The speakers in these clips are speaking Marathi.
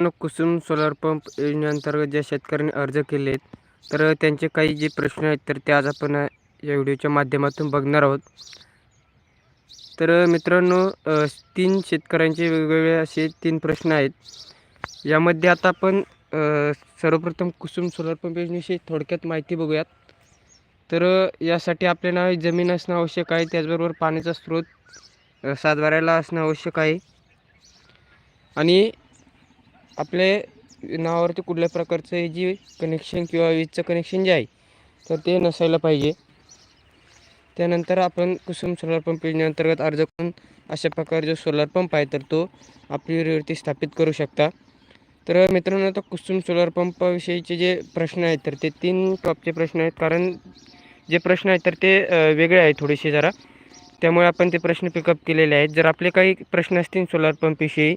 कुसुम सोलर पंप योजनेअंतर्गत ज्या शेतकऱ्यांनी अर्ज केले आहेत तर त्यांचे काही जे प्रश्न आहेत तर ते आज आपण या व्हिडिओच्या माध्यमातून बघणार आहोत. तर मित्रांनो तीन शेतकऱ्यांचे वेगवेगळे असे तीन प्रश्न आहेत. यामध्ये आता आपण सर्वप्रथम कुसुम सोलर पंप योजनेविषयी थोडक्यात माहिती बघूयात. तर यासाठी आपल्याला जमीन असणं आवश्यक आहे त्याचबरोबर पाण्याचा स्रोत सातबाऱ्याला असणं आवश्यक आहे. आणि आपले नावावरती कुठल्या प्रकारचं हे जी कनेक्शन किंवा वीजचं कनेक्शन जे आहे तर ते नसायला पाहिजे. त्यानंतर आपण कुसुम सोलार पंप योजनेअंतर्गत अर्ज करून अशा प्रकारे जो सोलार पंप आहे तर तो आपली विहिरीवरती स्थापित करू शकता. तर मित्रांनो आता कुसुम सोलार पंपाविषयीचे जे प्रश्न आहेत तर ते तीन टॉपचे प्रश्न आहेत. कारण जे प्रश्न आहेत तर ते वेगळे आहेत थोडेसे जरा. त्यामुळे आपण ते प्रश्न पिकअप केलेले आहेत. जर आपले काही प्रश्न असतील सोलार पंपविषयी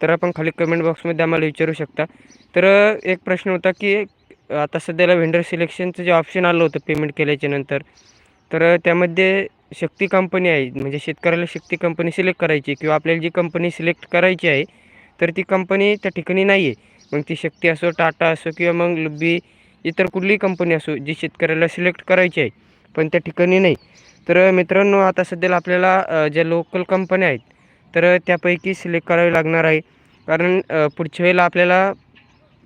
तर आपण खाली कमेंट बॉक्समध्ये आम्हाला विचारू शकता. तर एक प्रश्न होता की आता सध्याला व्हेंडर सिलेक्शनचं जे ऑप्शन आलं होतं पेमेंट केल्याच्यानंतर तर त्यामध्ये शक्ती कंपनी आहे म्हणजे शेतकऱ्याला शक्ती कंपनी सिलेक्ट करायची किंवा आपल्याला जी कंपनी सिलेक्ट करायची आहे तर ती कंपनी त्या ठिकाणी नाही आहे मग ती शक्ती असो टाटा असो किंवा मग लुब्बी इतर कुठलीही कंपनी असो जी शेतकऱ्याला सिलेक्ट करायची आहे पण त्या ठिकाणी नाही. तर मित्रांनो आता सध्याला आपल्याला ज्या लोकल कंपन्या आहेत तर त्यापैकी सिलेक्ट करावी लागणार आहे. कारण पुढच्या वेळेला आपल्याला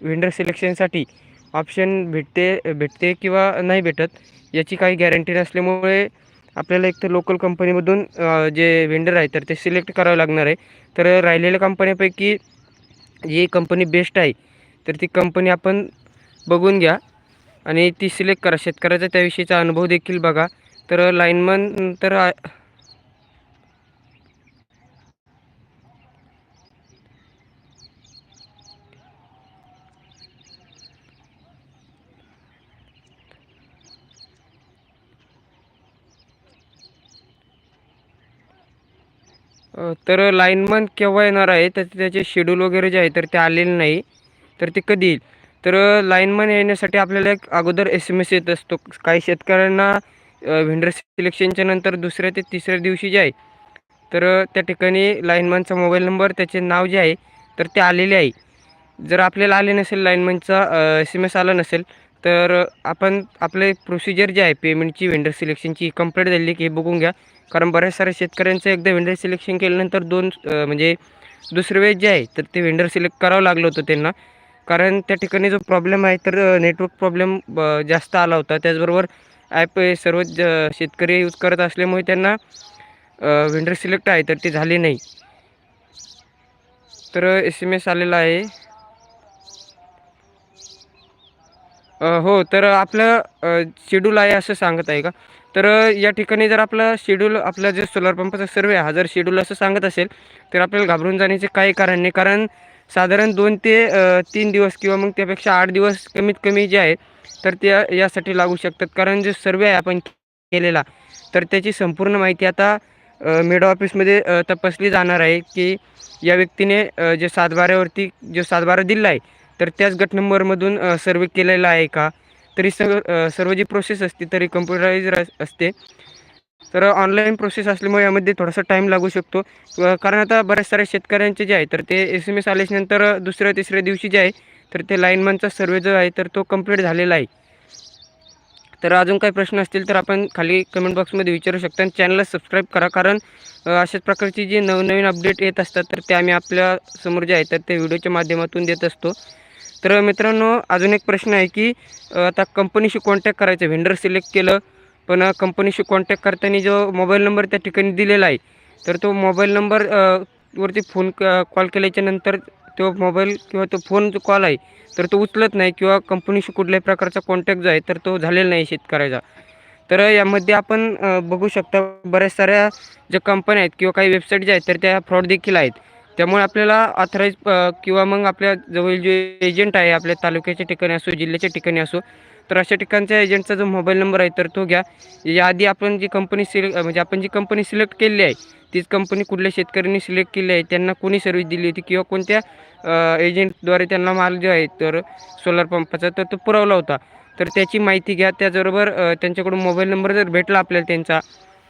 विंडर सिलेक्शनसाठी ऑप्शन भेटते भेटते किंवा नाही भेटत याची काही गॅरंटी नसल्यामुळे आपल्याला एक तर लोकल कंपनीमधून जे वेंडर आहे तर ते सिलेक्ट करावं लागणार आहे. तर राहिलेल्या कंपन्यापैकी जी कंपनी बेस्ट आहे तर ती कंपनी आपण बघून घ्या आणि ती सिलेक्ट करा. शेतकऱ्याचा त्याविषयीचा अनुभव देखील बघा. तर लाईनमन तर तर लाईनमन केव्हा येणार आहे? तर त्याचे शेड्यूल वगैरे जे आहे तर ते आलेले नाही. तर ते कधी येईल? तर लाईनमन येण्यासाठी आपल्याला एक अगोदर एस एम एस येत असतो. काही शेतकऱ्यांना व्हेंडर सिलेक्शनच्या नंतर दुसऱ्या ते तिसऱ्या दिवशी जे आहे तर त्या ठिकाणी लाईनमनचा मोबाईल नंबर त्याचे नाव जे आहे तर ते आलेले आहे. जर आपल्याला आले नसेल लाईनमनचा एस एम एस आला नसेल तर आपण आपले प्रोसिजर जे आहे पेमेंटची व्हेंडर सिलेक्शनची कंप्लीट झाली की हे बघून घ्या. कारण बऱ्याच साऱ्या शेतकऱ्यांचं एकदा व्हेंडर सिलेक्शन केल्यानंतर दोन म्हणजे दुसरे वेळेस जे आहे तर ते व्हेंडर सिलेक्ट करावं लागलं होतं त्यांना. कारण त्या ठिकाणी जो प्रॉब्लेम आहे तर नेटवर्क प्रॉब्लेम जास्त आला होता. त्याचबरोबर ॲप सर्व शेतकरी यूज करत असल्यामुळे त्यांना व्हेंडर सिलेक्ट आहे तर ते झाले नाही. तर एस एम एस आलेला आहे. हो तर आपलं शेड्यूल आहे असं सांगत आहे का? तर या ठिकाणी जर आपलं शेड्यूल आपला जे सोलार पंपाचा सर्वे हा जर शेड्यूल असं सांगत असेल तर आपल्याला घाबरून जाण्याचे काही कारण नाही. कारण साधारण दोन ते तीन दिवस किंवा मग त्यापेक्षा आठ दिवस कमीत कमी जे आहे तर त्या यासाठी लागू शकतात. कारण जे सर्वे आहे आपण केलेला तर त्याची संपूर्ण माहिती आता मेडो ऑफिसमध्ये तपासली जाणार आहे की या व्यक्तीने जे सातबाऱ्यावरती जो सातबारा दिला आहे तर त्याच गट नंबरमधून सर्वे केलेला आहे का? तरी सर्व सर्व जी प्रोसेस असते तरी कम्प्युटराईज असते. तर ऑनलाईन प्रोसेस असल्यामुळे यामध्ये थोडासा टाईम लागू शकतो. कारण आता बऱ्याच साऱ्या शेतकऱ्यांचे जे आहे तर ते एस एम एस आल्याच्यानंतर दुसऱ्या तिसऱ्या दिवशी जे आहे तर ते लाईनमनचा सर्वे जो आहे तर तो कंप्लीट झालेला आहे. तर अजून काही प्रश्न असतील तर आपण खाली कमेंट बॉक्समध्ये विचारू शकता. आणि चॅनलला सबस्क्राईब करा. कारण अशाच प्रकारची जी नवनवीन अपडेट येत असतात तर ते आम्ही आपल्यासमोर जे आहे तर ते व्हिडिओच्या माध्यमातून देत असतो. तर मित्रांनो अजून एक प्रश्न आहे की आता कंपनीशी कॉन्टॅक्ट करायचं. व्हेंडर सिलेक्ट केलं पण कंपनीशी कॉन्टॅक्ट करताना जो मोबाईल नंबर त्या ठिकाणी दिलेला आहे तर तो मोबाईल नंबर वरती फोन कॉल केल्याच्यानंतर तो मोबाईल किंवा तो फोन जो कॉल आहे तर तो उचलत नाही किंवा कंपनीशी कुठल्याही प्रकारचा कॉन्टॅक्ट जो आहे तर तो झालेला नाही शेतकऱ्याचा. तर यामध्ये आपण बघू शकता बऱ्याच साऱ्या ज्या कंपन्या आहेत किंवा काही वेबसाईट ज्या आहेत तर त्या फ्रॉड देखील आहेत. त्यामुळे आपल्याला ऑथराईज किंवा मग आपल्या जवळ जे एजंट आहे आपल्या तालुक्याच्या ठिकाणी असो जिल्ह्याच्या ठिकाणी असो तर अशा ठिकाणच्या एजंटचा जो मोबाईल नंबर आहे तर तो घ्या. याआधी आपण जी कंपनी सिलेक्ट म्हणजे आपण जी कंपनी सिलेक्ट केली आहे तीच कंपनी कुठल्या शेतकऱ्यांनी सिलेक्ट केली आहे त्यांना कोणी सर्व्हिस दिली होती किंवा कोणत्या एजंटद्वारे त्यांना माल जो आहे तर सोलर पंपाचा तर तो पुरवला होता. तर त्याची माहिती घ्या. त्याचबरोबर त्यांच्याकडून मोबाईल नंबर जर भेटला आपल्याला त्यांचा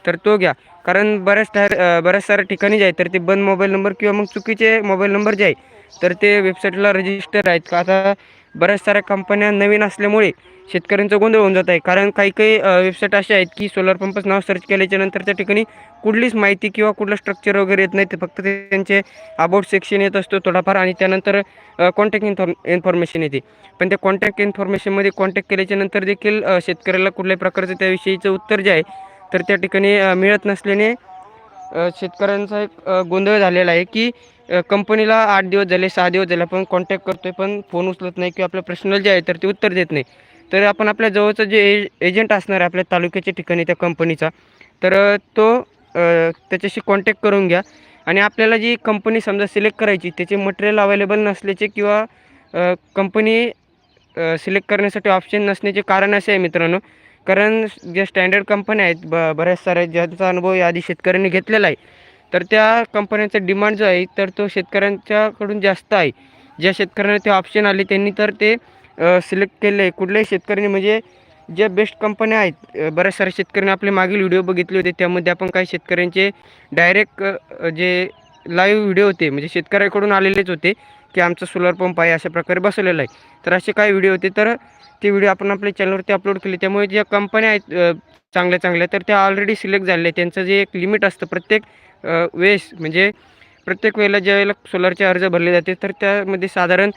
तर तो घ्या. कारण बऱ्याच टायर बऱ्याच साऱ्या ठिकाणी जे आहे तर ते बंद मोबाईल नंबर किंवा मग चुकीचे मोबाईल नंबर जे आहे तर ते वेबसाईटला रजिस्टर आहेत. का आता बऱ्याच साऱ्या कंपन्या नवीन असल्यामुळे शेतकऱ्यांचं गोंधळ होऊन जात आहे. कारण काही काही वेबसाईट अशा आहेत की सोलर पंपच नाव सर्च केल्याच्यानंतर त्या ठिकाणी कुठलीच माहिती किंवा कुठलं स्ट्रक्चर वगैरे येत नाही. ते फक्त ते त्यांचे अबाउट सेक्शन येत असतो थोडाफार आणि त्यानंतर कॉन्टॅक्ट इन्फॉर्म इन्फॉर्मेशन येते. पण त्या कॉन्टॅक्ट इन्फॉर्मेशनमध्ये कॉन्टॅक्ट केल्याच्यानंतर देखील शेतकऱ्याला कुठल्याही प्रकारचं त्याविषयीचं उत्तर जे आहे तर त्या ठिकाणी मिळत नसल्याने शेतकऱ्यांचा एक गोंधळ झालेला आहे की कंपनीला आठ दिवस झाले सहा दिवस झाले आपण कॉन्टॅक्ट करतोय पण फोन उचलत नाही किंवा आपलं प्रश्नल जे आहे तर ते उत्तर देत नाही. तर आपण आपल्या जवळचं जे ए एजंट असणार आहे आपल्या तालुक्याच्या ठिकाणी त्या कंपनीचा तर तो त्याच्याशी कॉन्टॅक्ट करून घ्या. आणि आपल्याला जी कंपनी समजा सिलेक्ट करायची त्याचे मटेरियल अवेलेबल नसल्याचे किंवा कंपनी सिलेक्ट करण्यासाठी ऑप्शन नसण्याचे कारण असे आहे मित्रांनो. कारण ज्या स्टँडर्ड कंपन्या आहेत ब बऱ्याच साऱ्या ज्यांचा अनुभव या आधी शेतकऱ्यांनी घेतलेला आहे तर त्या कंपन्यांचा डिमांड जो आहे तर तो शेतकऱ्यांच्याकडून जास्त आहे. ज्या शेतकऱ्यांना ते ऑप्शन आले त्यांनी तर ते सिलेक्ट केले आहे कुठल्याही शेतकऱ्यांनी म्हणजे ज्या बेस्ट कंपन्या आहेत बऱ्याच साऱ्या शेतकऱ्यांनी आपले मागील व्हिडिओ बघितले होते. त्यामध्ये आपण काही शेतकऱ्यांचे डायरेक्ट जे लाईव्ह व्हिडिओ होते म्हणजे शेतकऱ्याकडून आलेलेच होते. की आमचा सोलर पंप आहे अशा प्रकारे बसवलेला आहे. तर असे काही व्हिडिओ होते तर ते व्हिडिओ आपण आपल्या चॅनलवरती अपलोड केले. त्यामुळे ज्या कंपन्या आहेत चांगल्या चांगल्या तर त्या ऑलरेडी सिलेक्ट झालेल्या आहेत. त्यांचं जे एक लिमिट असतं प्रत्येक वेळेस म्हणजे प्रत्येक वेळेला ज्या वेळेला सोलरचे अर्ज भरले जाते तर त्यामध्ये साधारण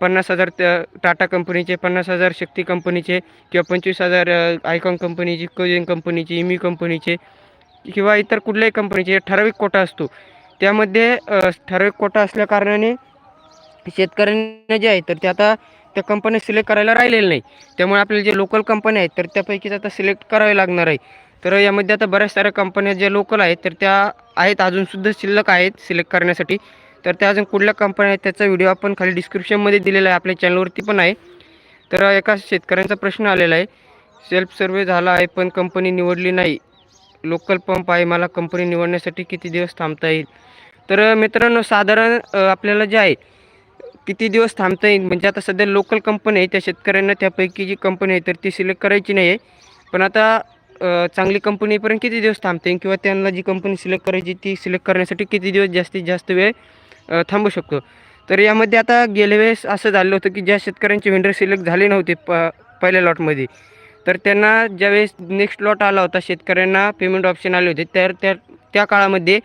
पन्नास हजार त्या टाटा कंपनीचे पन्नास हजार शक्ती कंपनीचे किंवा पंचवीस हजार आयकॉन कंपनीची कोजिन कंपनीची इमी कंपनीचे किंवा इतर कुठल्याही कंपनीचे ठराविक कोटा असतो. त्यामध्ये ठराविक कोटा असल्याकारणाने शेतकऱ्यांना जे आहे तर ते आता त्या कंपन्या सिलेक्ट करायला राहिलेलं नाही. त्यामुळे आपल्याला जे लोकल कंपन्या आहेत तर त्यापैकीच आता सिलेक्ट करावे लागणार आहे. तर यामध्ये आता बऱ्याच साऱ्या कंपन्या ज्या लोकल आहेत तर त्या आहेत अजूनसुद्धा शिल्लक आहेत सिलेक्ट करण्यासाठी. तर त्या अजून कुठल्या कंपन्या आहेत त्याचा व्हिडिओ आपण खाली डिस्क्रिप्शनमध्ये दिलेला आहे आपल्या चॅनलवरती पण आहे. तर एका शेतकऱ्यांचा प्रश्न आलेला आहे. सेल्फ सर्वे झाला आहे पण कंपनी निवडली नाही. लोकल पंप आहे मला कंपनी निवडण्यासाठी किती दिवस थांबता येईल? तर मित्रांनो साधारण आपल्याला जे आहे किती दिवस थांबता येईल म्हणजे आता सध्या लोकल कंपनी आहे त्या शेतकऱ्यांना त्यापैकी जी कंपनी आहे तर ती सिलेक्ट करायची नाही आहे पण आता चांगली कंपनीपर्यंत किती दिवस थांबता येईल किंवा त्यांना जी कंपनी सिलेक्ट करायची ती सिलेक्ट करण्यासाठी किती दिवस जास्तीत जास्त वेळ थांबू शकतो? तर यामध्ये आता गेल्या वेळेस असं झालं होतं की ज्या शेतकऱ्यांचे व्हेंडर सिलेक्ट झाले नव्हते प पहिल्या लॉटमध्ये तर त्यांना ज्यावेळेस नेक्स्ट लॉट आला होता शेतकऱ्यांना पेमेंट ऑप्शन आले होते तर त्या त्या काळामध्ये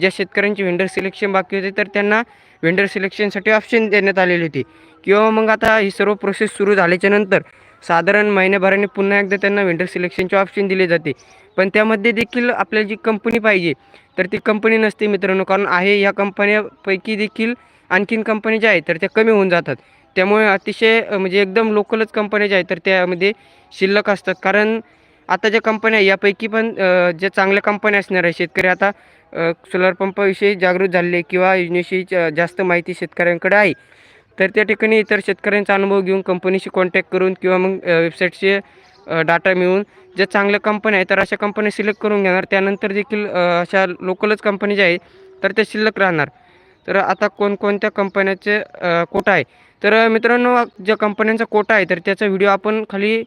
ज्या शेतकऱ्यांची व्हेंडर सिलेक्शन बाकी होते तर त्यांना व्हेंडर सिलेक्शनसाठी ऑप्शन देण्यात आलेली होती. किंवा मग आता ही सर्व प्रोसेस सुरू झाल्याच्यानंतर साधारण महिन्याभराने पुन्हा एकदा त्यांना व्हेंडर सिलेक्शनचे ऑप्शन दिले जाते. पण त्यामध्ये देखील आपल्याला जी कंपनी पाहिजे तर ती कंपनी नसते मित्रांनो कारण आहे या कंपन्यापैकी देखील आणखीन कंपनी ज्या आहेत तर त्या कमी होऊन जातात. त्यामुळे अतिशय म्हणजे एकदम लोकलच कंपन्या ज्या आहेत तर त्यामध्ये शिल्लक असतात. कारण आता ज्या कंपन्या यापैकी पण ज्या चांगल्या कंपन्या असणार आहे शेतकरी आता सोलार पंपाविषयी जागृत झाले किंवा योजनेविषयी जास्त माहिती शेतकऱ्यांकडे आहे. तर त्या ठिकाणी इतर शेतकऱ्यांचा अनुभव घेऊन कंपनीशी कॉन्टॅक्ट करून किंवा मग वेबसाईटचे डाटा मिळवून ज्या चांगल्या कंपन्या आहेत तर अशा कंपन्या सिलेक्ट करून घेणार. त्यानंतर देखील अशा लोकलच कंपनी ज्या आहेत तर त्या शिल्लक राहणार. तर आता कोणकोणत्या कंपन्याचे कोटा आहे? तर मित्रांनो ज्या कंपन्यांचा कोटा आहे तर त्याचा व्हिडिओ आपण खाली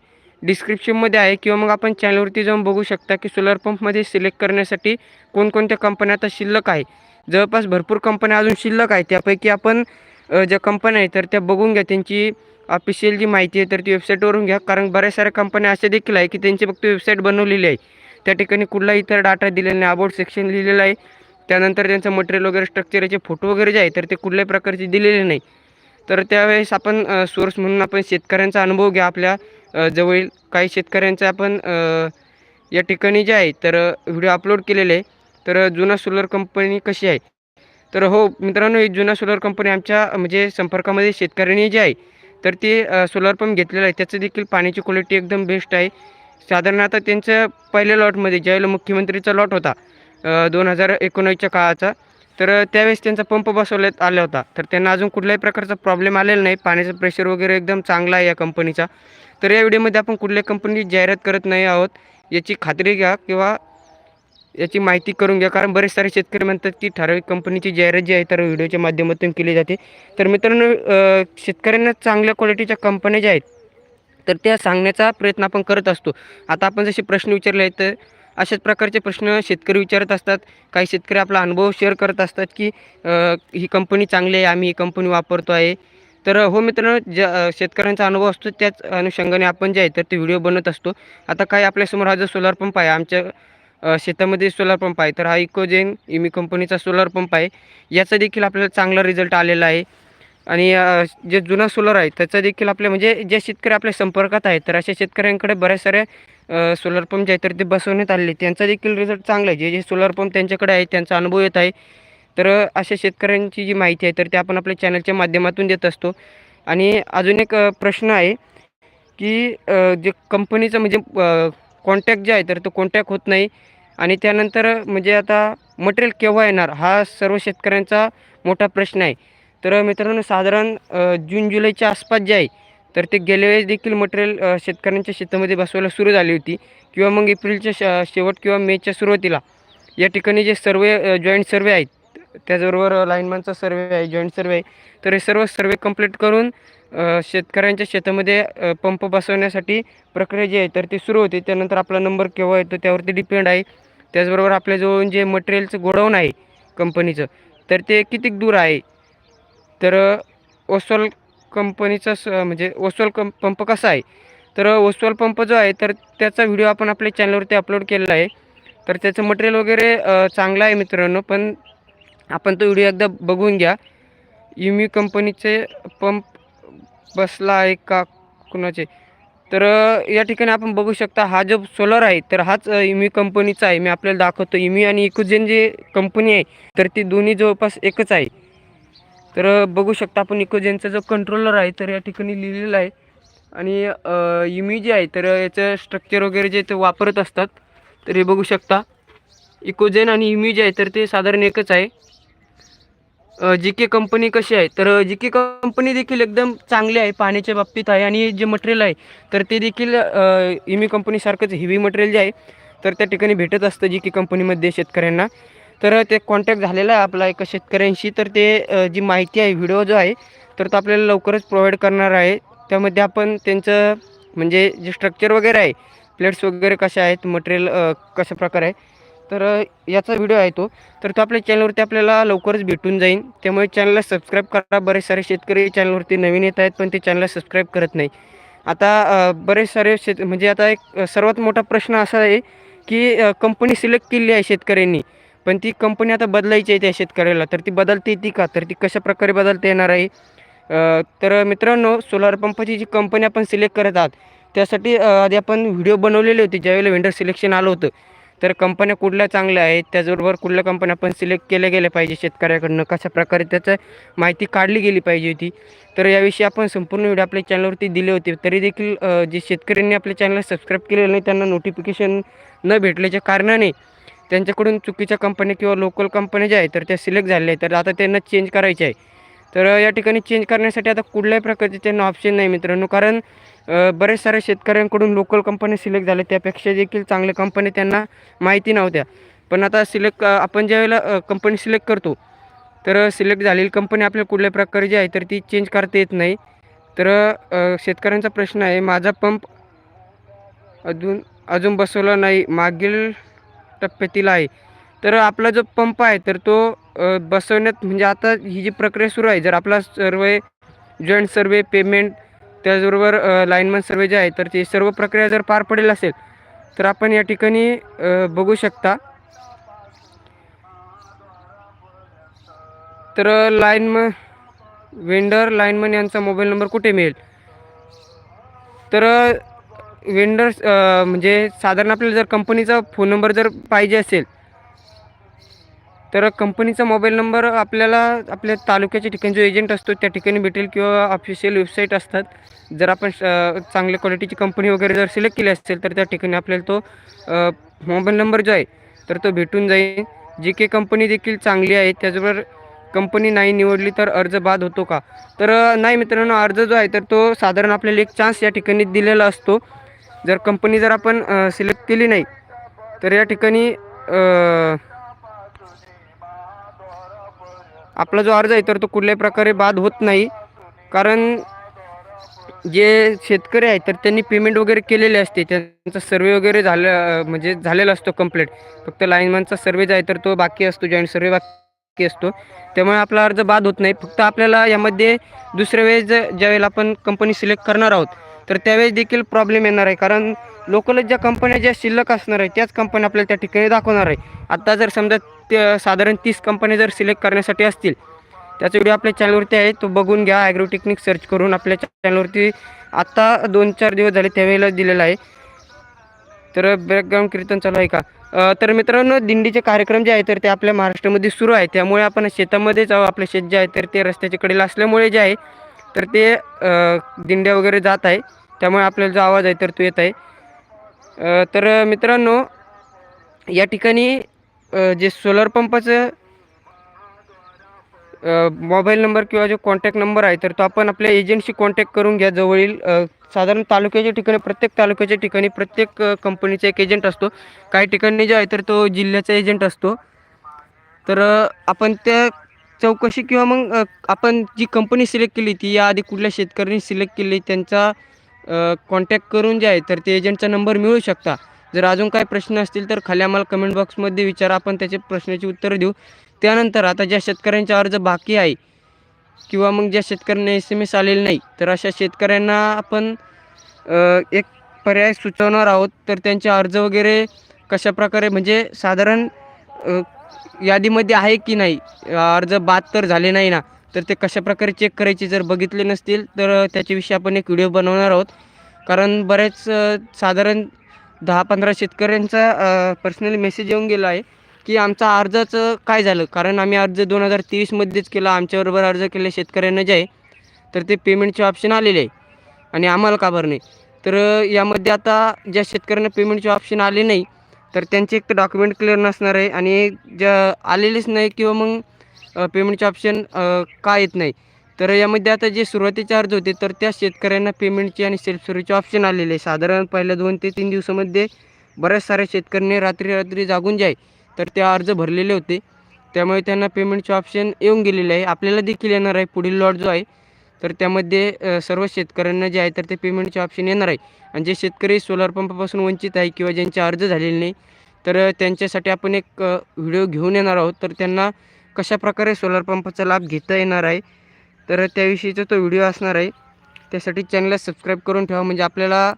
डिस्क्रिप्शनमध्ये आहे किंवा मग आपण चॅनलवरती जाऊन बघू शकता की सोलर पंपमध्ये सिलेक्ट करण्यासाठी कोणकोणत्या कंपन्या आता शिल्लक आहे. जवळपास भरपूर कंपन्या अजून शिल्लक आहे. त्यापैकी आपण ज्या कंपन्या आहेत तर त्या बघून घ्या. त्यांची ऑफिशियल जी माहिती आहे तर ती वेबसाईटवरून घ्या. कारण बऱ्याच साऱ्या कंपन्या अशा देखील आहे की त्यांची फक्त वेबसाईट बनवलेली आहे. त्या ठिकाणी कुठलाही इतर डाटा दिलेला नाही. अबाउट सेक्शन लिहिलेलं आहे. त्यानंतर त्यांचं मटेरियल वगैरे स्ट्रक्चरचे फोटो वगैरे जे आहे तर ते कुठल्याही प्रकारचे दिलेले नाही. तर त्यावेळेस आपण सोर्स म्हणून आपण शेतकऱ्यांचा अनुभव घ्या. आपल्या जवळील काही शेतकऱ्यांचा आपण या ठिकाणी जे आहे तर व्हिडिओ अपलोड केलेले आहे. तर जुना सोलर कंपनी कशी आहे? तर हो मित्रांनो ही जुना सोलर कंपनी आमच्या म्हणजे संपर्कामध्ये शेतकऱ्यांनी जे आहे तर ते सोलर पंप घेतलेलं आहे. त्याचं देखील पाण्याची क्वालिटी एकदम बेस्ट आहे. साधारण आता त्यांचं पहिल्या लॉटमध्ये ज्यावेळेला मुख्यमंत्रीचा लॉट होता दोन हजार एकोणावीसच्या काळाचा तर त्यावेळेस त्यांचा पंप बसवण्यात आला होता. तर त्यांना अजून कुठल्याही प्रकारचा प्रॉब्लेम आलेला नाही. पाण्याचं प्रेशर वगैरे एकदम चांगला आहे या कंपनीचा तर या व्हिडिओमध्ये आपण कुठल्या कंपनीची जाहिरात करत नाही आहोत याची खात्री घ्या किंवा याची माहिती करून घ्या. कारण बरेच सारे शेतकरी म्हणतात की ठराविक कंपनीची जाहिरात जी आहे तर व्हिडिओच्या माध्यमातून केली जाते. तर मित्रांनो शेतकऱ्यांना चांगल्या क्वालिटीच्या कंपन्या ज्या आहेत तर त्या सांगण्याचा प्रयत्न आपण करत असतो. आता आपण जसे प्रश्न विचारले आहेत तर अशाच प्रकारचे प्रश्न शेतकरी विचारत असतात. काही शेतकरी आपला अनुभव शेअर करत असतात की ही कंपनी चांगली आहे आम्ही ही कंपनी वापरतो आहे. तर हो मित्रांनो ज्या शेतकऱ्यांचा अनुभव असतो त्याच अनुषंगाने आपण जे आहे तर ते व्हिडिओ बनवत असतो. आता काय आपल्यासमोर हा जो सोलार पंप आहे आमच्या शेतामध्ये सोलार पंप आहे तर हा इकोजेन इमी कंपनीचा सोलार पंप आहे. याचा देखील आपल्याला चांगला रिझल्ट आलेला आहे. आणि जे जुना सोलर आहे त्याचा देखील आपल्या म्हणजे जे शेतकरी आपल्या संपर्कात आहेत तर अशा शेतकऱ्यांकडे बऱ्याच साऱ्या सोलर पंप जे आहेत तर ते बसवण्यात आलेले त्यांचा देखील रिझल्ट चांगला आहे. जे जे सोलर पंप त्यांच्याकडे आहे त्यांचा अनुभव येत आहे. तर अशा शेतकऱ्यांची जी माहिती आहे तर ते आपण आपल्या चॅनलच्या माध्यमातून देत असतो. आणि अजून एक प्रश्न आहे की जे कंपनीचं म्हणजे कॉन्टॅक्ट जे आहे तर तो कॉन्टॅक्ट होत नाही. आणि त्यानंतर म्हणजे आता मटेरियल केव्हा येणार हा सर्व शेतकऱ्यांचा मोठा प्रश्न आहे. तर मित्रांनो साधारण जून जुलैच्या आसपास जे आहे तर ते गेल्या वेळेस देखील मटेरियल शेतकऱ्यांच्या शेतामध्ये बसवायला सुरू झाली होती. किंवा मग एप्रिलच्या श शेवट किंवा मेच्या सुरुवातीला या ठिकाणी जे सर्वे जॉईंट सर्वे आहेत त्याचबरोबर लाईनमॅनचा सर्वे आहे जॉईंट सर्वे आहे. तर हे सर्व सर्वे कंप्लीट करून शेतकऱ्यांच्या शेतामध्ये पंप बसवण्यासाठी प्रक्रिया जी आहे तर ती सुरू होते. त्यानंतर आपला नंबर केव्हा येतो त्यावरती डिपेंड आहे. त्याचबरोबर आपल्याजवळ जे मटेरियलचं गोडाऊन आहे कंपनीचं तर ते किती दूर आहे? तर ओस्वाल कंपनीचा स म्हणजे ओस्वाल कं पंप कसा आहे? तर ओस्वाल पंप जो आहे तर त्याचा व्हिडिओ आपण आपल्या चॅनलवरती अपलोड केलेला आहे. तर त्याचं मटेरियल वगैरे चांगलं आहे मित्रांनो पण आपण तो व्हिडिओ एकदा बघून घ्या. युमी कंपनीचे पंप बसला आहे का कुणाचे? तर या ठिकाणी आपण बघू शकता हा जो सोलर आहे तर हाच इमी कंपनीचा आहे. मी आपल्याला दाखवतो इमी आणि इकोजेन जे कंपनी आहे तर ती दोन्ही जवळपास एकच आहे. तर बघू शकता आपण इकोजेनचा जो कंट्रोलर आहे तर या ठिकाणी लिहिलेलं आहे. आणि इमी जे आहे तर याचं स्ट्रक्चर वगैरे जे ते वापरत असतात तर हे बघू शकता. इकोजेन आणि इमी जे आहे तर ते साधारण एकच आहे. जी के कंपनी कशी आहे? तर जी के कंपनी देखील एकदम चांगली आहे पाण्याच्या बाबतीत आहे आणि जे मटेरियल आहे तर ते देखील इमी कंपनीसारखंच हेवी मटेरियल जे आहे तर त्या ठिकाणी भेटत असतं जी के कंपनीमध्ये शेतकऱ्यांना. तर ते कॉन्टॅक्ट झालेला आहे आपला एका शेतकऱ्यांशी तर ते जी माहिती आहे व्हिडिओ जो आहे तर तो आपल्याला लवकरच प्रोव्हाइड करणार आहे. त्यामध्ये आपण त्यांचं म्हणजे जे स्ट्रक्चर वगैरे आहे प्लेट्स वगैरे कशा आहेत मटेरियल कशा प्रकारे आहे तर याचा व्हिडिओ आहे तो. तर तो आपल्या चॅनलवरती आपल्याला लवकरच भेटून जाईल त्यामुळे चॅनलला सबस्क्राईब करा. बरेच सारे शेतकरी चॅनलवरती नवीन येत आहेत पण ते चॅनलला सबस्क्राईब करत नाही. आता बरेच सारे शेत म्हणजे आता एक सर्वात मोठा प्रश्न असा आहे की कंपनी सिलेक्ट केली आहे शेतकऱ्यांनी. पण ती कंपनी आता बदलायची आहे त्या शेतकऱ्याला. तर ती बदलते ती का? तर ती कशा प्रकारे बदलता येणार आहे? तर मित्रांनो सोलार पंपाची जी कंपनी आपण सिलेक्ट करत आहात त्यासाठी आधी आपण व्हिडिओ बनवलेले होते ज्यावेळेला वेंडर सिलेक्शन आलं होतं. तर कंपन्या कुठल्या चांगल्या आहेत त्याचबरोबर कुठल्या कंपन्या पण सिलेक्ट केल्या गेल्या पाहिजे शेतकऱ्याकडनं कशा प्रकारे त्याचं माहिती काढली गेली पाहिजे होती. तर याविषयी आपण संपूर्ण व्हिडिओ आपल्या चॅनलवरती दिले होते तरी देखील जे शेतकऱ्यांनी आपल्या चॅनलला सबस्क्राईब केलेलं नाही त्यांना नोटिफिकेशन न भेटल्याच्या कारणाने त्यांच्याकडून चुकीच्या कंपन्या किंवा लोकल कंपन्या ज्या आहेत तर त्या सिलेक्ट झालेल्या आहेत. तर आता त्यांना चेंज करायचे आहे. तर या ठिकाणी चेंज करण्यासाठी आता कुठल्याही प्रकारचे त्यांना ऑप्शन नाही मित्रांनो कारण बरेच साऱ्या शेतकऱ्यांकडून लोकल कंपनी सिलेक्ट झाल्या त्यापेक्षा देखील चांगल्या कंपनी त्यांना माहिती नव्हत्या. पण आता सिलेक्ट आपण ज्यावेळेला कंपनी सिलेक्ट करतो तर सिलेक्ट झालेली कंपनी आपल्याला कुठल्या प्रकारे जी आहे तर ती चेंज करता येत नाही. तर शेतकऱ्यांचा प्रश्न आहे माझा पंप अजून अजून बसवला नाही मागील टप्प्यातील आहे. तर आपला जो पंप आहे तर तो बसवण्यात म्हणजे आता ही जी प्रक्रिया सुरू आहे जर आपला सर्वे जॉईंट सर्वे पेमेंट त्याचबरोबर लाईनमन सर्वे जे आहे तर ती सर्व प्रक्रिया जर पार पडेल असेल तर आपण या ठिकाणी बघू शकता. तर लाईनमन वेंडर लाईनमन यांचा मोबाईल नंबर कुठे मिळेल? तर वेंडर म्हणजे साधारण आपल्याला जर कंपनीचा फोन नंबर जर पाहिजे असेल तर कंपनीचा मोबाईल नंबर आपल्याला आपल्या तालुक्याच्या ठिकाणी जो एजंट असतो त्या ठिकाणी भेटेल किंवा ऑफिशियल वेबसाईट असतात. जर आपण चांगल्या क्वालिटीची कंपनी वगैरे जर सिलेक्ट केली असेल तर त्या ठिकाणी आपल्याला तो मोबाईल नंबर जो आहे तर तो भेटून जाईल. जी के कंपनी देखील चांगली आहे त्याचबरोबर कंपनी नाही निवडली तर अर्ज बाद होतो का? तर नाही मित्रांनो अर्ज जो आहे तर तो साधारण आपल्याला एक चान्स या ठिकाणी दिलेला असतो. जर कंपनी जर आपण सिलेक्ट केली नाही तर या ठिकाणी आपला जो अर्ज आहे तर तो कुठल्याही प्रकारे बाद होत नाही. कारण जे शेतकरी आहेत तर त्यांनी पेमेंट वगैरे केलेले असते. त्यांचा सर्वे वगैरे झालं म्हणजे झालेला असतो कंप्लीट फक्त लाईनमॅनचा सर्वे जो आहे तर तो बाकी असतो जॉईंट सर्वे बाकी असतो. त्यामुळे आपला अर्ज बाद होत नाही. फक्त आपल्याला यामध्ये दुसऱ्या वेळेस ज- ज्यावेळेला आपण कंपनी सिलेक्ट करणार आहोत तर त्यावेळेस देखील प्रॉब्लेम येणार आहे. कारण लोकलच ज्या कंपन्या ज्या शिल्लक असणार आहे त्याच कंपन्या आपल्याला त्या ठिकाणी दाखवणार आहे. आत्ता जर समजा ते साधारण तीस कंपन्या जर सिलेक्ट करण्यासाठी असतील त्याचा व्हिडिओ आपल्या चॅनलवरती आहे तो बघून घ्या ॲग्रोटेक्निक सर्च करून आपल्या चॅनलवरती आत्ता दोन चार दिवस झाले त्यावेळेला दिलेला आहे. तर बॅकग्राऊंड कीर्तन चालू आहे का? तर मित्रांनो दिंडीचे कार्यक्रम जे आहे तर ते आपल्या महाराष्ट्रामध्ये सुरू आहे. त्यामुळे आपण शेतामध्येच जाऊ आपलं शेत जे आहे तर ते रस्त्याच्या कडेला असल्यामुळे जे आहे तर ते दिंड्या वगैरे जात आहे. त्यामुळे आपल्याला जो आवाज आहे तर तो येत आहे. तर मित्रांनो या ठिकाणी जे सोलर पंपाचं मोबाईल नंबर किंवा जो कॉन्टॅक्ट नंबर आहे तर तो आपण आपल्या एजंटशी कॉन्टॅक्ट करून घ्या जवळील. साधारण तालुक्याच्या ठिकाणी प्रत्येक तालुक्याच्या ठिकाणी प्रत्येक कंपनीचा एक एजंट असतो. काही ठिकाणी जो आहे तर तो जिल्ह्याचा एजंट असतो. तर आपण त्या चौकशी किंवा मग आपण जी कंपनी सिलेक्ट केली ती याआधी कुठल्या शेतकऱ्यांनी सिलेक्ट केली त्यांचा कॉन्टॅक्ट करून जे आहे तर ते एजंटचा नंबर मिळू शकता. जर अजून काही प्रश्न असतील तर खाली आम्हाला कमेंट बॉक्समध्ये विचारा. आपण त्याचे प्रश्नाची उत्तरं देऊ. त्यानंतर आता ज्या शेतकऱ्यांचा अर्ज बाकी आहे किंवा मग ज्या शेतकऱ्यांना एस एम एस आलेले नाही तर अशा शेतकऱ्यांना आपण एक पर्याय सुचवणार आहोत. तर त्यांचे अर्ज वगैरे कशाप्रकारे म्हणजे साधारण यादीमध्ये आहे की नाही? अर्ज बाद तर झाले नाही ना? तर ते कशाप्रकारे चेक करायचे जर बघितले नसतील तर त्याच्याविषयी आपण एक व्हिडिओ बनवणार आहोत. कारण बरेच साधारण दहा पंधरा शेतकऱ्यांचा पर्सनली मेसेज येऊन गेला आहे की आमचा अर्जाचं काय झालं? कारण आम्ही अर्ज दोन हजार तेवीसमध्येच केला आमच्याबरोबर अर्ज केले शेतकऱ्यांना जे आहे तर ते पेमेंटचे ऑप्शन आलेले आहे. आणि आम्हाला का बरं नाही? तर यामध्ये आता ज्या शेतकऱ्यांना पेमेंटचे ऑप्शन आले नाही तर त्यांचे एक तर डॉक्युमेंट क्लिअर नसणार आहे आणि ज्या आलेलेच नाही किंवा मग पेमेंटचे ऑप्शन का येत नाही? तर यामध्ये आता जे सुरुवातीचे अर्ज होते तर त्या शेतकऱ्यांना पेमेंटचे आणि सेल्फ सर्व्हिसचे ऑप्शन आलेले आहे साधारण पहिल्या दोन ते तीन दिवसामध्ये बऱ्याच साऱ्या शेतकऱ्यांनी रात्री रात्री जागून जे आहे तर ते अर्ज भरलेले होते. त्यामुळे त्यांना पेमेंटचे ऑप्शन येऊन गेलेले आहे. आपल्याला देखील येणार आहे. पुढील लॉट जो आहे तर त्यामध्ये सर्व शेतकऱ्यांना जे आहे तर ते पेमेंटचे ऑप्शन येणार आहे. आणि जे शेतकरी सोलार पंपापासून वंचित आहे किंवा ज्यांचे अर्ज झालेले नाही तर त्यांच्यासाठी आपण एक व्हिडिओ घेऊन येणार आहोत. तर त्यांना कशाप्रकारे सोलर पंपाचा लाभ घेता येणार आहे तर त्याविषयीचा तो व्हिडिओ असणार आहे. त्यासाठी चॅनलला सबस्क्राईब करून ठेवा. म्हणजे आपल्याला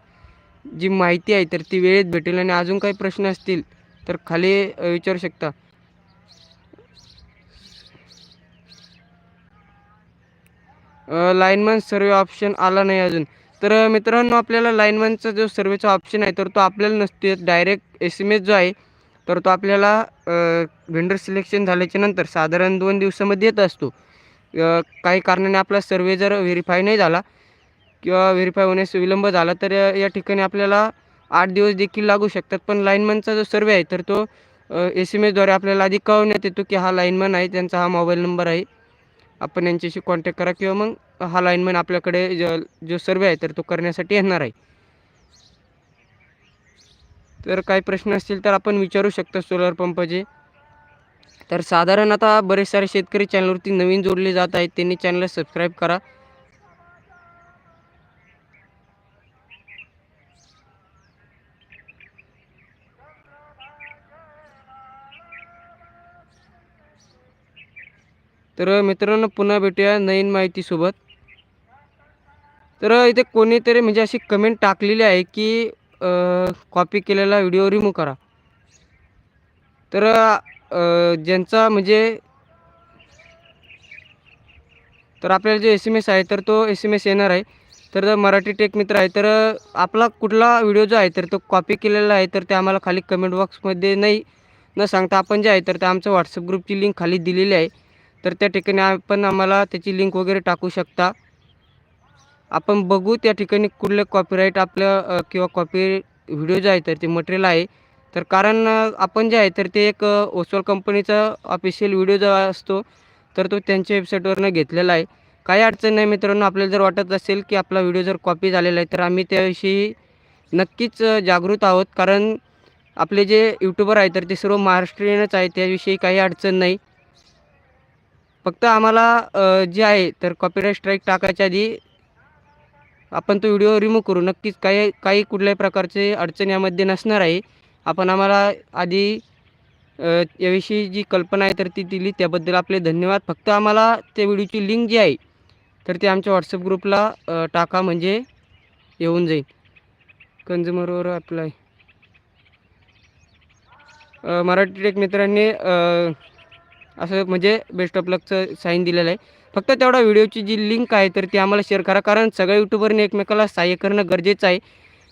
जी माहिती आहे तर ती वेळेत भेटेल. आणि अजून काही प्रश्न असतील तर खाली विचारू शकता. लाईनमन सर्वे ऑप्शन आला नाही अजून. तर मित्रांनो आपल्याला लाईनमनचा जो सर्वेचा ऑप्शन आहे तर तो आपल्याला नसते डायरेक्ट एस एम एस जो आहे तर तो आपल्याला व्हेंडर सिलेक्शन झाल्याच्यानंतर साधारण दोन दिवसामध्ये येत असतो. काही कारणाने आपला सर्वे जर व्हेरीफाय नाही झाला किंवा व्हेरीफाय होण्यास विलंब झाला तर या ठिकाणी आपल्याला आठ दिवस देखील लागू शकतात. पण लाईनमनचा जो सर्वे आहे तर तो एस एम एसद्वारे आपल्याला आधी कळवण्यात येतो की हा लाईनमन आहे त्यांचा हा मोबाईल नंबर आहे. आपण यांच्याशी कॉन्टॅक्ट करा किंवा मग हा लाईनमन आपल्याकडे ज जो सर्वे आहे तर तो करण्यासाठी येणार आहे. तर काही प्रश्न असतील तर आपण विचारू शकता सोलर पंपचे तर साधारण आता बरेच सारे शेतकरी चॅनलवरती नवीन जोडले जात आहेत. त्यांनी चॅनलला सबस्क्राईब करा. तर मित्रांनो पुन्हा भेटूया नवीन माहितीसोबत. तर इथे कोणीतरी म्हणजे अशी कमेंट टाकलेली आहे की कॉपी केलेला व्हिडिओ रिमूव्ह करा. तर ज्यांचा म्हणजे तर आपल्याला जो एस एम एस आहे तर तो एस एम एस येणार आहे. तर मराठी टेक मित्र आहे तर आपला कुठला व्हिडिओ जो आहे तर तो कॉपी केलेला आहे तर ते आम्हाला खाली कमेंट बॉक्समध्ये नाही न सांगता आपण जे आहे तर ते आमचं व्हॉट्सअप ग्रुपची लिंक खाली दिलेली आहे. तर त्या ठिकाणी आपण आम्हाला त्याची लिंक वगैरे टाकू शकता. आपण बघू त्या ठिकाणी कुठले कॉपीराईट आपलं किंवा कॉपी व्हिडिओ जे आहे तर ते मटेरियल आहे. तर कारण आपण जे आहे तर ते एक ओसवाल कंपनीचा ऑफिशियल व्हिडिओ जो असतो तर तो त्यांच्या वेबसाईटवरनं घेतलेला आहे. काही अडचण नाही मित्रांनो आपल्याला जर वाटत असेल की आपला व्हिडिओ जर कॉपी झालेला आहे तर आम्ही त्याविषयी नक्कीच जागृत आहोत. कारण आपले जे यूट्यूबर आहे तर ते सर्व महाराष्ट्रीयनच आहे त्याविषयी काही अडचण नाही. फक्त आम्हाला जे आहे तर कॉपीराईट स्ट्राईक टाकायच्या आधी आपण तो व्हिडिओ रिमूव्ह करू. नक्कीच काही काही कुठल्याही प्रकारचे अडचण यामध्ये नसणार आहे. आपण आम्हाला आधी याविषयी जी कल्पना आहे तर ती दिली. त्याबद्दल आपले धन्यवाद. फक्त आम्हाला त्या व्हिडिओची लिंक जी आहे तर ते आमच्या व्हॉट्सअप ग्रुपला टाका म्हणजे येऊन जाईल. कन्झ्युमरवर अप्लाय मराठी टेक मित्रांनी असं म्हणजे बेस्ट ऑफ लकचं साईन दिलेलं आहे. फक्त तेवढा व्हिडिओची जी लिंक आहे तर ती आम्हाला शेअर करा. कारण सगळ्या यूट्यूबरने एकमेकाला सहाय्य करणं गरजेचं आहे.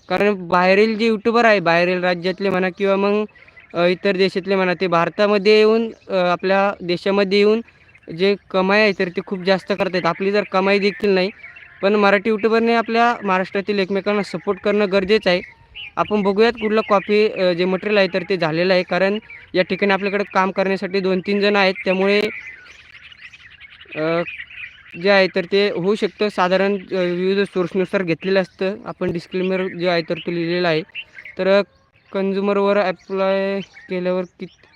कारण बाहेरील जे यूट्यूबर आहे बाहेरील राज्यातले म्हणा किंवा मग इतर देशातले म्हणा ते भारतामध्ये येऊन आपल्या देशामध्ये येऊन जे कमाई आहे तर ते खूप जास्त करतात आपली जर कमाई देखील नाही पण मराठी यूट्यूबरने आपल्या महाराष्ट्रातील एकमेकांना सपोर्ट करणं गरजेचं आहे. आपण बघूयात कुठलं कॉपी जे मटेरियल आहे तर ते झालेलं आहे. कारण या ठिकाणी आपल्याकडे काम करण्यासाठी दोन तीन जण आहेत. त्यामुळे जे आहे तर ते होऊ शकतं. साधारण विविध सोर्सनुसार घेतलेलं असतं. आपण डिस्क्लेमर जे आहे तर ते लिहिलेलं आहे. तर कन्झ्युमरवर ॲप्लाय केल्यावर किती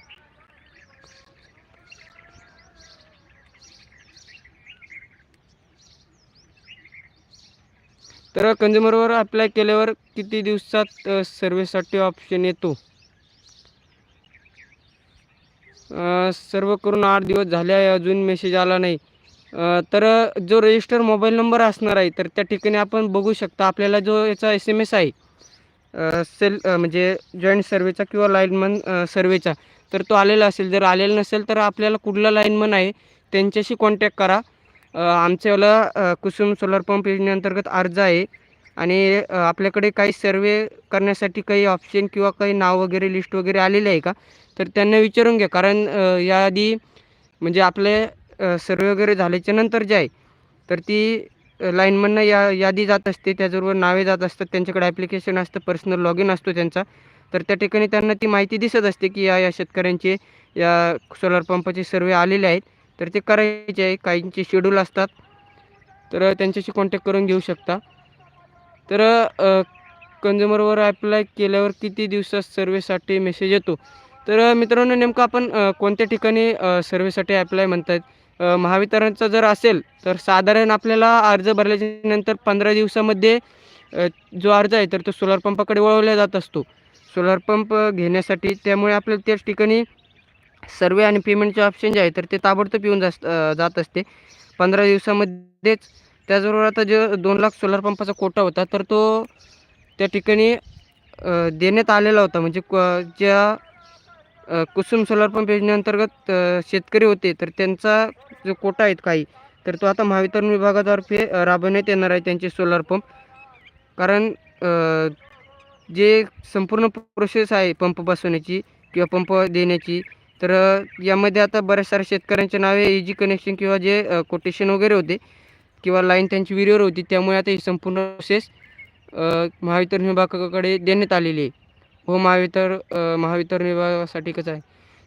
तर कन्झ्युमरवर अप्लाय केल्यावर किती दिवसात अ, ऑप्शन येतो? सर्व करून आठ दिवस झाले आहे अजून मेसेज आला नाही. तर जो रजिस्टर मोबाईल नंबर असणार आहे तर त्या ठिकाणी आपण बघू शकता आपल्याला जो याचा एस एम एस आहे सेल म्हणजे जॉईंट सर्वेचा किंवा लाईनमन सर्वेचा तर तो आलेला असेल. जर आलेला नसेल तर आपल्याला कुठला लाईनमन आहे त्यांच्याशी कॉन्टॅक्ट करा. आमच्यावाला कुसुम सोलर पंप योजनेअंतर्गत अर्ज आहे. आणि आपल्याकडे काही सर्वे करण्यासाठी काही ऑप्शन किंवा काही नाव वगैरे लिस्ट वगैरे आलेली आहे का? तर त्यांना विचारून घ्या. कारण या याआधी म्हणजे आपले सर्वे वगैरे झाल्याच्यानंतर जे आहे तर ती लाईनमननं या यादी जात असते. त्याचबरोबर नावे जात असतात. त्यांच्याकडे ॲप्लिकेशन असतं. पर्सनल लॉग इन असतो त्यांचा. तर त्या ठिकाणी त्यांना ती माहिती दिसत असते की या या शेतकऱ्यांचे या सोलार पंपाचे सर्वे आलेले आहेत. तर ते करायचे आहे. काहींचे शेड्यूल असतात. तर त्यांच्याशी कॉन्टॅक्ट करून घेऊ शकता. तर कन्झ्युमरवर अप्लाय केल्यावर किती दिवसात सर्वेसाठी मेसेज येतो? तर मित्रांनो नेमकं आपण कोणत्या ठिकाणी अ, सर्वेसाठी अप्लाय म्हणतात महावितरणचं जर असेल तर साधारण आपल्याला अर्ज भरल्याच्या नंतर पंधरा दिवसामध्ये जो अर्ज आहे तर तो सोलार पंपाकडे वळवला जात असतो. सोलार पंप घेण्यासाठी त्यामुळे आपल्याला त्याच ठिकाणी सर्वे आणि पेमेंटचे ऑप्शन जे आहे तर ते ताबडतोब येऊन जास्त जात असते. पंधरा दिवसामध्येच त्याचबरोबर आता जे दोन लाख सोलार पंपाचा कोटा होता तर तो त्या ठिकाणी देण्यात आलेला होता. म्हणजे क ज्या कुसुम सोलार पंप योजनेअंतर्गत शेतकरी होते तर त्यांचा जो कोटा आहेत काही तर तो आता महावितरण विभागातर्फे राबवण्यात येणार आहे त्यांचे सोलार पंप. कारण जे संपूर्ण प्रोसेस आहे पंप बसवण्याची किंवा पंप देण्याची तर यामध्ये आता बऱ्याच साऱ्या शेतकऱ्यांच्या नावे इजी कनेक्शन किंवा जे कोटेशन वगैरे होते किंवा लाईन त्यांची विहिरीवर होती त्यामुळे आता ही संपूर्ण प्रोसेस महावितरण विभागाकडे देण्यात आलेली आहे. हो महावितर महावितरण विभागासाठी कसं आहे.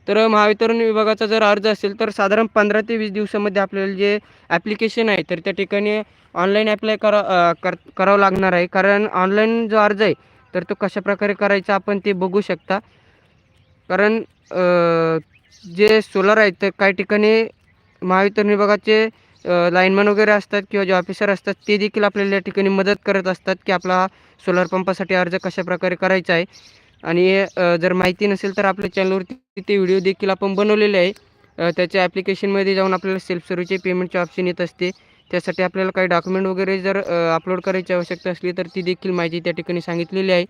तर महावितरण विभागाचा जर अर्ज असेल तर साधारण पंधरा ते वीस दिवसामध्ये आपल्याला जे ॲप्लिकेशन आहे तर त्या ठिकाणी ऑनलाईन ॲप्लाय करा कर करावं लागणार आहे. कारण ऑनलाईन जो अर्ज आहे तर तो कशाप्रकारे करायचा आपण ते बघू शकता. कारण जे सोलर आहेत तर काही ठिकाणी महावितरण विभागाचे लाईनमॅन वगैरे असतात किंवा जे ऑफिसर असतात ते देखील आपल्याला या ठिकाणी मदत करत असतात की आपला सोलर पंपासाठी अर्ज कशाप्रकारे करायचा आहे. आणि जर माहिती नसेल तर आपल्या चॅनलवरती ते व्हिडिओ देखील आपण बनवलेले आहे. त्याच्या ॲप्लिकेशनमध्ये जाऊन आपल्याला सेल्फ सर्व्हिसचे पेमेंटचे ऑप्शन येत असते. त्यासाठी आपल्याला काही डॉक्युमेंट वगैरे जर अपलोड करायची आवश्यकता असली तर ती देखील माहिती त्या ठिकाणी सांगितलेली आहे.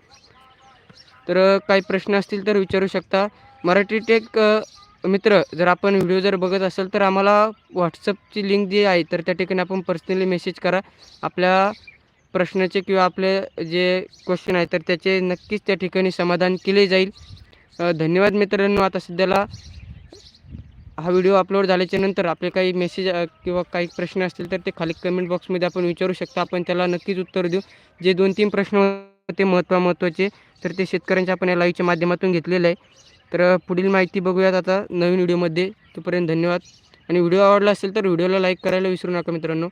तर काही प्रश्न असतील तर विचारू शकता. मराठी टेक मित्र जर आपण व्हिडिओ जर बघत असेल तर आम्हाला व्हॉट्सअपची लिंक जी आहे तर त्या ठिकाणी आपण पर्सनली मेसेज करा. आपल्या प्रश्नाचे किंवा आपले जे क्वेश्चन आहे तर त्याचे नक्कीच त्या ठिकाणी समाधान केले जाईल. धन्यवाद मित्रांनो. आता सध्याला हा व्हिडिओ अपलोड झाल्याच्यानंतर आपले काही मेसेज किंवा काही प्रश्न असतील तर ते खाली कमेंट बॉक्समध्ये आपण विचारू शकता. आपण त्याला नक्कीच उत्तर देऊ. जे दोन तीन प्रश्न होते महत्त्वा महत्त्वाचे तर ते शेतकऱ्यांच्या आपण या लाईव्हच्या माध्यमातून घेतलेलं आहे. तर पुढील माहिती बघूयात आता नवीन व्हिडिओमध्ये तोपर्यंत धन्यवाद. आणि व्हिडिओ आवडला असेल तर व्हिडिओला लाईक करायला विसरू नका मित्रांनो.